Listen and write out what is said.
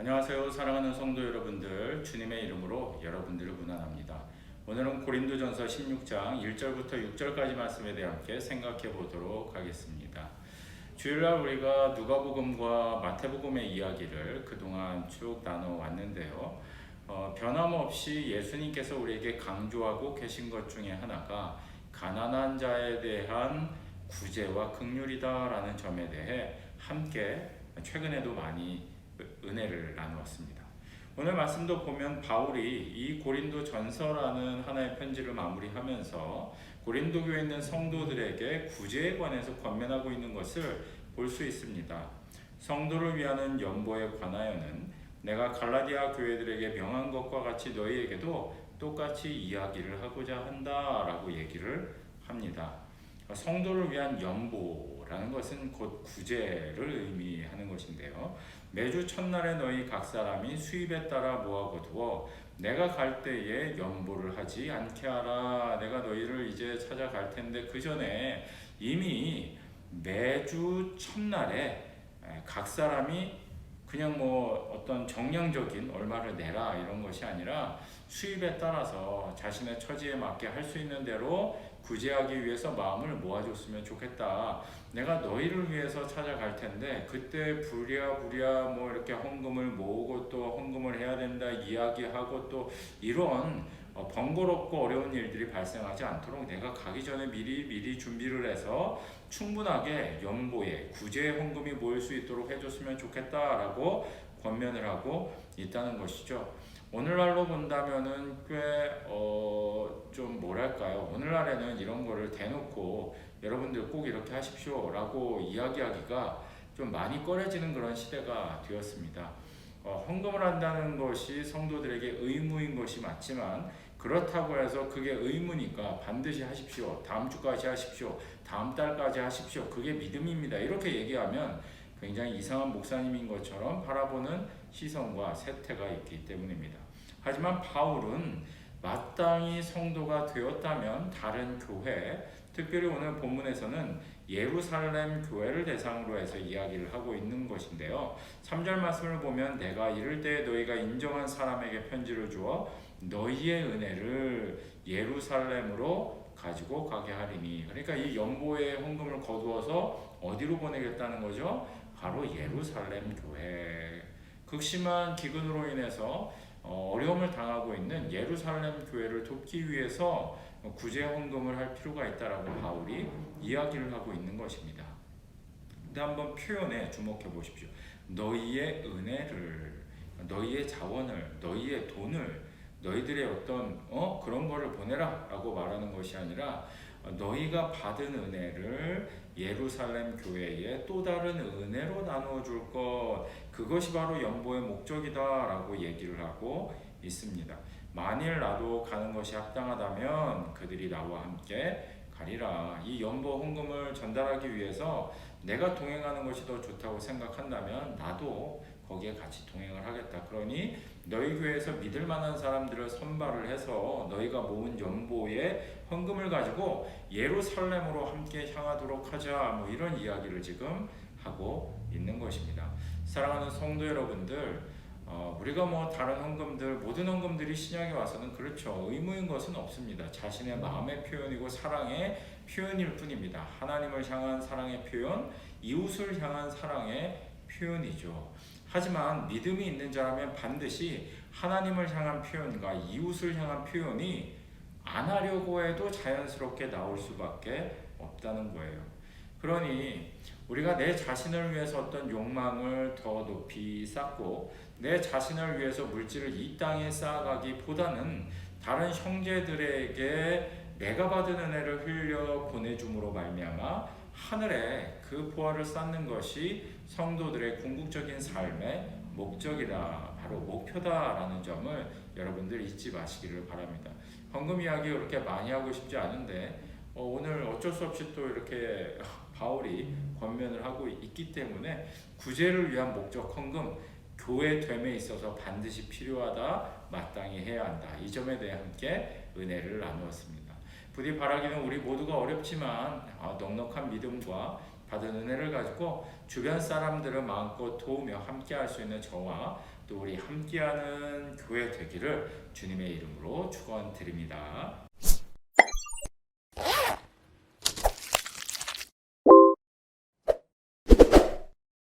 안녕하세요. 사랑하는 성도 여러분들, 주님의 이름으로 여러분들을 문안합니다. 오늘은 고린도전서 16장 1절부터 6절까지 말씀에 대해 함께 생각해 보도록 하겠습니다. 주일날 우리가 누가복음과 마태복음의 이야기를 그동안 쭉 나눠 왔는데요. 어, 변함없이 예수님께서 우리에게 강조하고 계신 것 중에 하나가 가난한 자에 대한 구제와 극률이다라는 점에 대해 함께 최근에도 많이 은혜를 나누었습니다. 오늘 말씀도 보면 바울이 이 고린도 전서라는 하나의 편지를 마무리하면서 고린도 교에 있는 성도들에게 구제에 관해서 권면하고 있는 것을 볼 수 있습니다. 성도를 위하는 연보에 관하여는 내가 갈라디아 교회들에게 명한 것과 같이 너희에게도 똑같이 이야기를 하고자 한다라고 얘기를 합니다. 성도를 위한 연보라는 것은 곧 구제를 의미하는 것인데요. 매주 첫날에 너희 각 사람이 수입에 따라 모아 거두어 내가 갈 때에 연보를 하지 않게 하라. 내가 너희를 이제 찾아갈 텐데 그 전에 이미 매주 첫날에 각 사람이 그냥 뭐 어떤 정량적인 얼마를 내라 이런 것이 아니라 수입에 따라서 자신의 처지에 맞게 할 수 있는 대로 구제하기 위해서 마음을 모아줬으면 좋겠다. 내가 너희를 위해서 찾아갈 텐데 그때 부랴부랴 뭐 이렇게 헌금을 모으고 또 헌금을 해야 된다 이야기하고 또 이런 어, 번거롭고 어려운 일들이 발생하지 않도록 내가 가기 전에 미리 미리 준비를 해서 충분하게 연보에 구제 헌금이 모일 수 있도록 해줬으면 좋겠다라고 권면을 하고 있다는 것이죠. 오늘날로 본다면은 꽤어좀 뭐랄까요 오늘날에는 이런 거를 대놓고 여러분들 꼭 이렇게 하십시오라고 이야기하기가 좀 많이 꺼려지는 그런 시대가 되었습니다. 어, 헌금을 한다는 것이 성도들에게 의무인 것이 맞지만 그렇다고 해서 그게 의무니까 반드시 하십시오. 다음 주까지 하십시오. 다음 달까지 하십시오. 그게 믿음입니다. 이렇게 얘기하면 굉장히 이상한 목사님인 것처럼 바라보는 시선과 세태가 있기 때문입니다. 하지만 바울은 마땅히 성도가 되었다면 다른 교회, 특별히 오늘 본문에서는 예루살렘 교회를 대상으로 해서 이야기를 하고 있는 것인데요. 3절 말씀을 보면 내가 이를 때 너희가 인정한 사람에게 편지를 주어 너희의 은혜를 예루살렘으로 가지고 가게 하리니 그러니까 이 연보의 헌금을 거두어서 어디로 보내겠다는 거죠? 바로 예루살렘 교회. 극심한 기근으로 인해서 어, 어려움을 당하고 있는 예루살렘 교회를 돕기 위해서 구제 헌금을 할 필요가 있다라고 바울이 이야기를 하고 있는 것입니다. 근데 한번 표현에 주목해 보십시오. 너희의 은혜를, 너희의 자원을, 너희의 돈을, 너희들의 어떤 어 그런 거를 보내라라고 말하는 것이 아니라 너희가 받은 은혜를 예루살렘 교회에 또 다른 은혜로 나누어 줄 것, 그것이 바로 연보의 목적이다라고 얘기를 하고 있습니다. 만일 나도 가는 것이 합당하다면 그들이 나와 함께 가리라. 이 연보 헌금을 전달하기 위해서 내가 동행하는 것이 더 좋다고 생각한다면 나도 거기에 같이 동행을 하겠다. 그러니 너희 교회에서 믿을 만한 사람들을 선발을 해서 너희가 모은 연보의 헌금을 가지고 예루살렘으로 함께 향하도록 하자. 뭐 이런 이야기를 지금 하고 있는 것입니다. 사랑하는 성도 여러분들, 어, 우리가 뭐 다른 헌금들 모든 헌금들이 신약에 와서는 그렇죠 의무인 것은 없습니다. 자신의 마음의 표현이고 사랑의 표현일 뿐입니다. 하나님을 향한 사랑의 표현, 이웃을 향한 사랑의 표현이죠. 하지만 믿음이 있는 자라면 반드시 하나님을 향한 표현과 이웃을 향한 표현이 안 하려고 해도 자연스럽게 나올 수밖에 없다는 거예요. 그러니 우리가 내 자신을 위해서 어떤 욕망을 더 높이 쌓고 내 자신을 위해서 물질을 이 땅에 쌓아가기보다는 다른 형제들에게 내가 받은 은혜를 흘려 보내줌으로 말미암아 하늘에 그 보화를 쌓는 것이 성도들의 궁극적인 삶의 목적이다, 바로 목표다라는 점을 여러분들 잊지 마시기를 바랍니다. 헌금 이야기 그렇게 많이 하고 싶지 않은데 어, 오늘 어쩔 수 없이 또 이렇게 바울이 권면을 하고 있기 때문에 구제를 위한 목적 헌금 교회 됨에 있어서 반드시 필요하다, 마땅히 해야 한다. 이 점에 대해 함께 은혜를 나누었습니다. 부디 바라기는 우리 모두가 어렵지만 아, 넉넉한 믿음과 받은 은혜를 가지고 주변 사람들을 마음껏 도우며 함께할 수 있는 저와 또 우리 함께하는 교회 되기를 주님의 이름으로 축원드립니다.